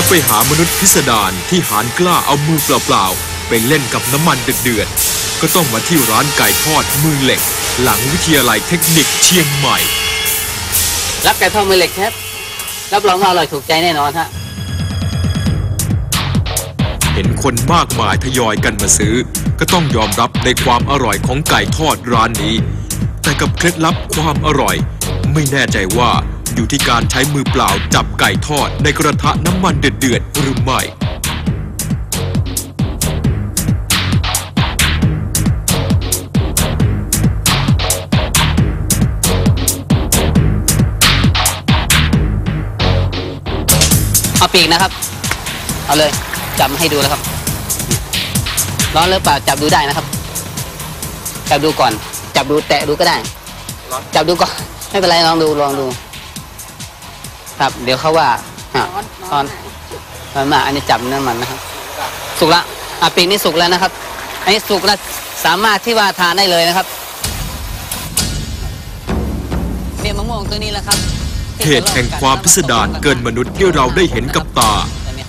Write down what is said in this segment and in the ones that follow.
จะไปหามนุษย์พิสดารที่หานกล้าเอามือเปล่าๆ ไปเล่นกับน้ำมันเดือดๆ ก็ต้องมาที่ร้านไก่ทอดมือเหล็ก หลังวิทยาลัยเทคนิคเชียงใหม่ รับไก่ทอดมือเหล็กครับ รับรองว่าอร่อยถูกใจแน่นอนฮะ เห็นคนมากมายทยอยกันมาซื้อ ก็ต้องยอมรับในความอร่อยของไก่ทอดร้านนี้ แต่กับเคล็ดลับความอร่อย ไม่แน่ใจว่า อยู่ที่การใช้มือเปล่าจับไก่ทอดในกระทะน้ำมันเดือดๆหรือไม่เอาปีกนะครับ เอาเลยจับให้ดูนะครับ ร้อนหรือเปล่าจับดูได้นะครับ จับดูก่อน จับดูแตะดูก็ได้ จับดูก่อน ไม่เป็นไรลองดูลองดู ครับ เดี๋ยวเขาว่าอะตอนตอนมาอันนี้จับน้ำมันนะครับ สุกละอะปีกนี้สุกแล้วนะครับ อันนี้สุกแล้วสามารถที่ว่าทานได้เลยนะครับเนี่ยมะม่วงตัวนี้แหละครับเหตุแห่งความพิสดารเกินมนุษย์ที่เราได้เห็นกับตา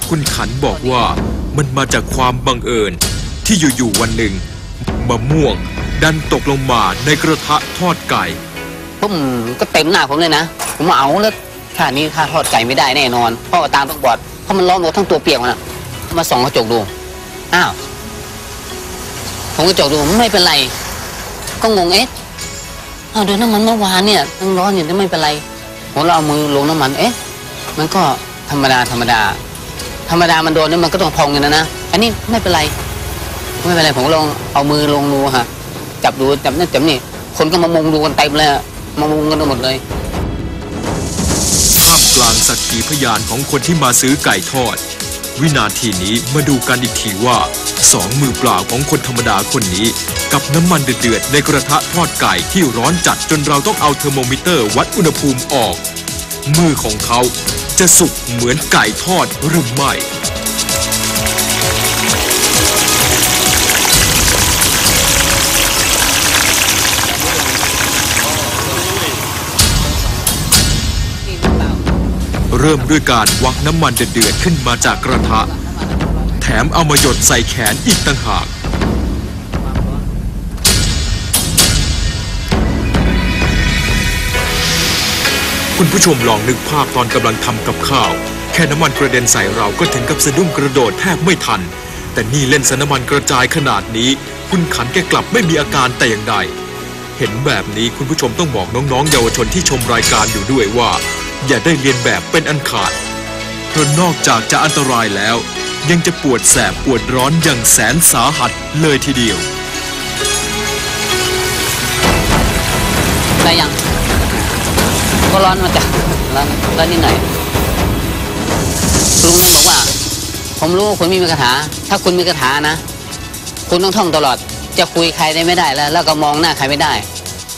คุณขันบอกว่ามันมาจากความบังเอิญ ที่อยู่ๆวันหนึ่งมะม่วง ดันตกลงมาในกระทะทอดไก่ผมก็เต็มหน้าผมเลยนะ ผมเอาแล้ว ค่านี้ค่าทอดไก่ไม่ได้แน่นอนเพราะว่าตามต้องบอดเพราะมันร้อนหมดทั้งตัวเปียกมันมาส่องกระจกดู อ้าวผมกระจกดูไม่เป็นไร ก็งงเอ๊ะอ้าวโดนน้ำมันเมื่อวานเนี่ยยังร้อนอยู่แต่ไม่เป็นไรผมเราเอามือลงน้ำมันเอ๊ะมันก็ธรรมดาธรรมดา ธรรมดามันโดนเนี่ยมันก็ต้องพองกันนะนะอันนี้ไม่เป็นไรไม่เป็นไรผมลองเอามือลงดูฮะจับดูจับนั่นจับนี่คนก็มามุงดูกันเต็มเลยมามุงกันหมดเลย กลางสักขีพยานของคนที่มาซื้อไก่ทอด วินาทีนี้มาดูกันอีกทีว่าสองมือเปล่าของคนธรรมดาคนนี้ กับน้ำมันเดือดๆในกระทะทอดไก่ที่ร้อนจัดจนเราต้องเอาเทอร์โมมิเตอร์วัดอุณหภูมิออก มือของเขาจะสุกเหมือนไก่ทอดหรือไม่ เริ่มด้วยการวักน้ำมันเดือดๆขึ้นมาจากกระทะ แถมเอามาหยดใส่แขนอีกต่างหาก คุณผู้ชมลองนึกภาพตอนกำลังทำกับข้าว แค่น้ำมันกระเด็นใส่เราก็ถึงกับสะดุ้งกระโดดแทบไม่ทัน แต่นี่เล่นสน้ำมันกระจายขนาดนี้ คุณขันแกกลับไม่มีอาการแต่อย่างใดเห็นแบบนี้คุณผู้ชมต้องบอกน้องๆ เยาวชนที่ชมรายการอยู่ด้วยว่า อย่าได้เรียนแบบเป็นอันขาดเพราะนอกจากจะอันตรายแล้ว ยังจะปวดแสบปวดร้อนอย่างแสนสาหัสเลยทีเดียวได้ยังก็ร้อนมาจากร้อนร้อนนิดหน่อยลุงนั่นบอกว่า ผมรู้ว่าคุณไมมีคาถา ถ้าคุณมีคาถานะ คุณต้องท่องตลอด จะคุยใครได้ไม่ได้แล้ว แล้วก็มองหน้าใครไม่ได้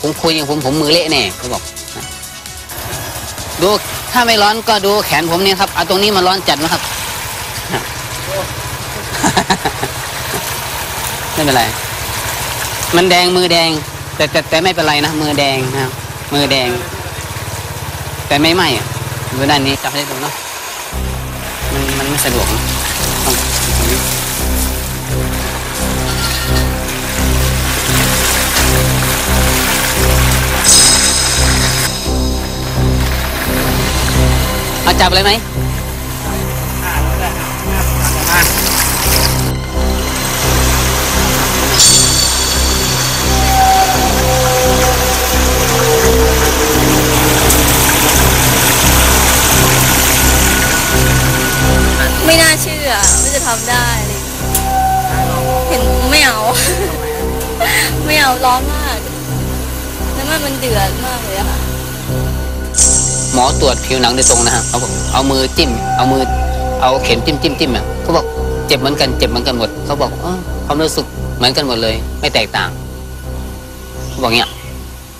ผมคุยอย่างผมผมมือเละแน่เขาบอก ดูถ้าไม่ร้อนก็ดูแขนผมเนี่ยครับเอาตรงนี้มาร้อนจัดนะครับ ไม่เป็นไร มันแดงมือแดง แต่แต่แต่ไม่เป็นไรนะมือแดงนะครับมือแดง แต่ไม่ไหม้อดูด้านนี้จับให้ดูเนาะมันมันไม่สะดวกนะต้อง จับเลยไหมไม่น่าเชื่อว่าจะทำได้เลยเห็นไม่เอา ไม่เอาร้อนมากน้ำมันมันเดือดมากเลยอะค่ะ หมอตรวจผิวหนังโดยตรงนะฮะเขาบอกเอามือจิ้ม เอามือเอาเข็มจิ้มจิ้มจิ้มอะเขาบอกเจ็บเหมือนกันเจ็บเหมือนกันหมดเขาบอกอความรู้สึกเหมือนกันหมดเลย ไม่แตกต่างเขาบอกเนี้ย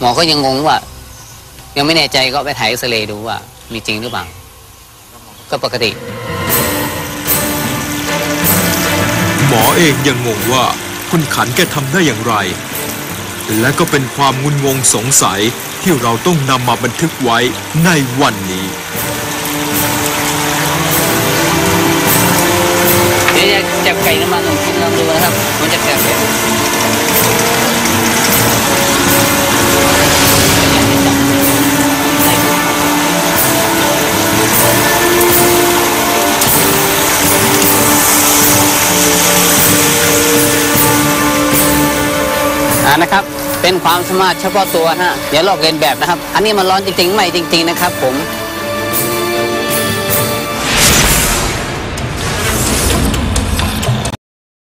หมอก็ยังงงว่า ยังไม่แน่ใจก็ไปถ่ายเอ็กซเรย์ดูว่า มีจริงหรือเปล่าก็ปกติ หมอเองยังงงว่า คุณขันแกทำได้อย่างไร และก็เป็นความงุนงงสงสัยที่เราต้องนำมาบันทึกไว้ในวันนี้จับไก่น้ำมันลองกินลองดูนะครับมันจะแก่แบบอ่านะครับ เป็นความสามารถเฉพาะตัวฮะอย่าลอกเลียนแบบนะครับ อันนี้มันร้อนจริงๆไม่จริง ๆ นะครับผม